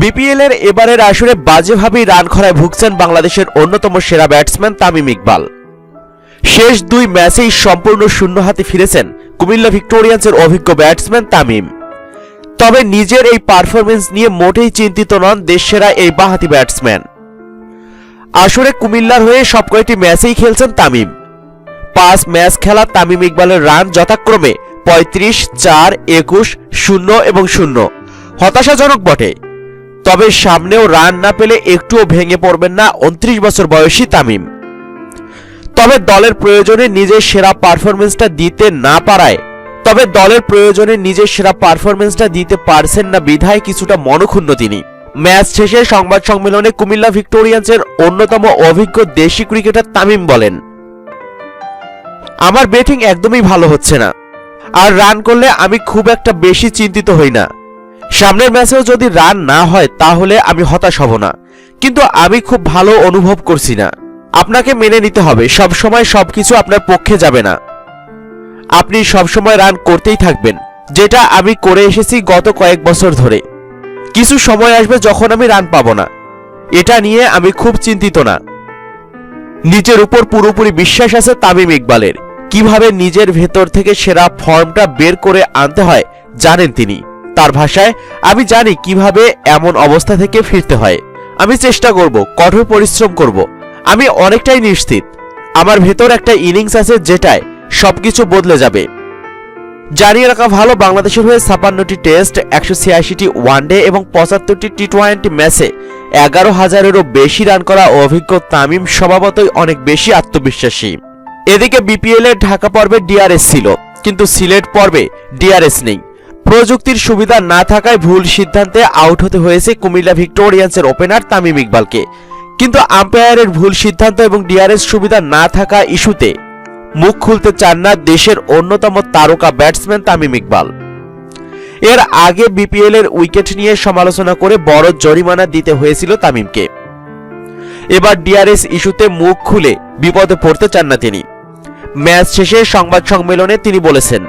BPL এর এবারের আসরে বাজেভাবেই রান খরায় ভুগছেন বাংলাদেশের অন্যতম সেরা ব্যাটসম্যান তামিম ইকবাল। শেষ দুই ম্যাচেই সম্পূর্ণ শূন্য হাতে ফিরেছেন কুমিল্লা ভিক্টোরিয়ান্সের অভিজ্ঞ ব্যাটসম্যান তামিম। তবে নিজের এই পারফরমেন্স নিয়ে মোটেই চিন্তিত নন দেশসেরা এই বাহাতি ব্যাটসম্যান। আসরে কুমিল্লার হয়ে সবকয়টি ম্যাচেই খেলছেন তামিম। পাঁচ ম্যাচ খেলা তামিম ইকবালের রান যথাক্রমে পঁয়ত্রিশ, চার, একুশ, শূন্য এবং শূন্য। হতাশাজনক বটে। তবে সামনেও রান না পেলে একটুও ভেঙে পড়বেন না উনত্রিশ বছর বয়সী তামিম। তবে দলের প্রয়োজনে নিজের সেরা পারফরমেন্সটা দিতে না পারায়, তবে দলের প্রয়োজনে নিজের সেরা পারফরমেন্সটা দিতে পারছেন না বিধায় কিছুটা মনক্ষুণ্ণ তিনি। ম্যাচ শেষে সংবাদ সম্মেলনে কুমিল্লা ভিক্টোরিয়ান্সের অন্যতম অভিজ্ঞ দেশি ক্রিকেটার তামিম বলেন, আমার ব্যাটিং একদমই ভালো হচ্ছে না, আর রান করলে আমি খুব একটা বেশি চিন্তিত হই না। সামনের ম্যাচেও যদি রান না হয়, তাহলে আমি হতাশ হব না। কিন্তু আমি খুব ভালো অনুভব করছি না। আপনাকে মেনে নিতে হবে সব সময় সবকিছু আপনার পক্ষে যাবে না। আপনি সবসময় রান করতেই থাকবেন, যেটা আমি করে এসেছি গত কয়েক বছর ধরে। কিছু সময় আসবে যখন আমি রান পাব না। এটা নিয়ে আমি খুব চিন্তিত না। নিজের উপর পুরোপুরি বিশ্বাস আছে তামিম ইকবালের। কীভাবে নিজের ভেতর থেকে সেরা ফর্মটা বের করে আনতে হয়, জানেন তিনি। তার ভাষায়, আমি জানি কীভাবে এমন অবস্থা থেকে ফিরতে হয়। আমি চেষ্টা করব, কঠোর পরিশ্রম করব। আমি অনেকটাই নিশ্চিত। আমার ভেতর একটা ইনিংস আছে যেটায় সবকিছু বদলে যাবে। জানিয়ে রাখা ভালো, বাংলাদেশের হয়ে ছাপান্নটি টেস্ট, একশো ছিয়াশিটি ওয়ানডে এবং পঁচাত্তরটি টি টোয়েন্টি ম্যাচে এগারো হাজারেরও বেশি রান করা অভিজ্ঞ তামিম স্বভাবতই অনেক বেশি আত্মবিশ্বাসী। এদিকে বিপিএল এর ঢাকা পর্বে ডিআরএস ছিল, কিন্তু সিলেট পর্বে ডিআরএস নেই। প্রযুক্তির সুবিধা না থাকায় ভুল সিদ্ধান্তে আউট হতে হয়েছে কুমিল্লা ভিক্টোরিয়ান্সের ওপেনার তামিম ইকবালকে। কিন্তু আম্পায়ারের ভুল সিদ্ধান্ত এবং ডিআরএস সুবিধা না থাকা ইস্যুতে মুখ খুলতে চান না দেশের অন্যতম তারকা ব্যাটসম্যান তামিম ইকবাল। এর আগে বিপিএল এর উইকেট নিয়ে সমালোচনা করে বড় জরিমানা দিতে হয়েছিল তামিমকে। এবার ডিআরএস ইস্যুতে মুখ খুলে বিপদে পড়তে চান না তিনি। ম্যাচ শেষে সংবাদ সম্মেলনে তিনি বলেছেন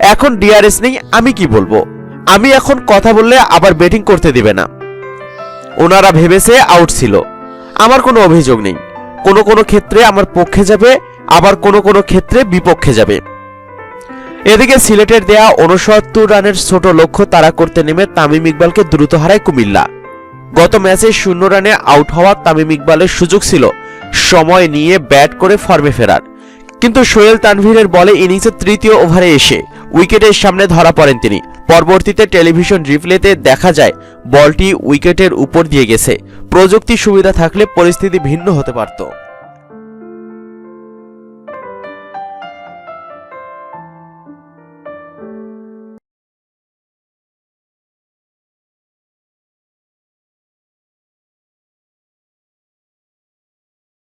এখন ডিআরএস নেই, আমি কি বলব? আমি এখন কথা বললে আবার ব্যাটিং করতে দিবে না। ওনারা ভেবেছে আউট ছিল। আমার কোনো অভিযোগ নেই। কোনো কোনো ক্ষেত্রে আমার পক্ষে যাবে, আবার কোনো কোনো ক্ষেত্রে বিপক্ষে যাবে। এদিকে সিলেটের দেয়া উনসত্তর রানের ছোট লক্ষ্য তারা করতে নেমে তামিম ইকবালকে দ্রুত হারায় কুমিল্লা। গত ম্যাচে শূন্য রানে আউট হওয়া তামিম ইকবালের সুযোগ ছিল। সময় নিয়ে ব্যাট করে ফর্মে ফেরার। কিন্তু সোহেল তানভীরের বলে ইনিংসের তৃতীয় ওভারে এসে উইকেটের সামনে ধরা পড়েন তিনি। পরবর্তীতে টেলিভিশন রিপ্লেতে দেখা যায়, বলটি উইকেটের উপর দিয়ে গেছে। প্রযুক্তি সুবিধা থাকলে পরিস্থিতি ভিন্ন হতে পারত।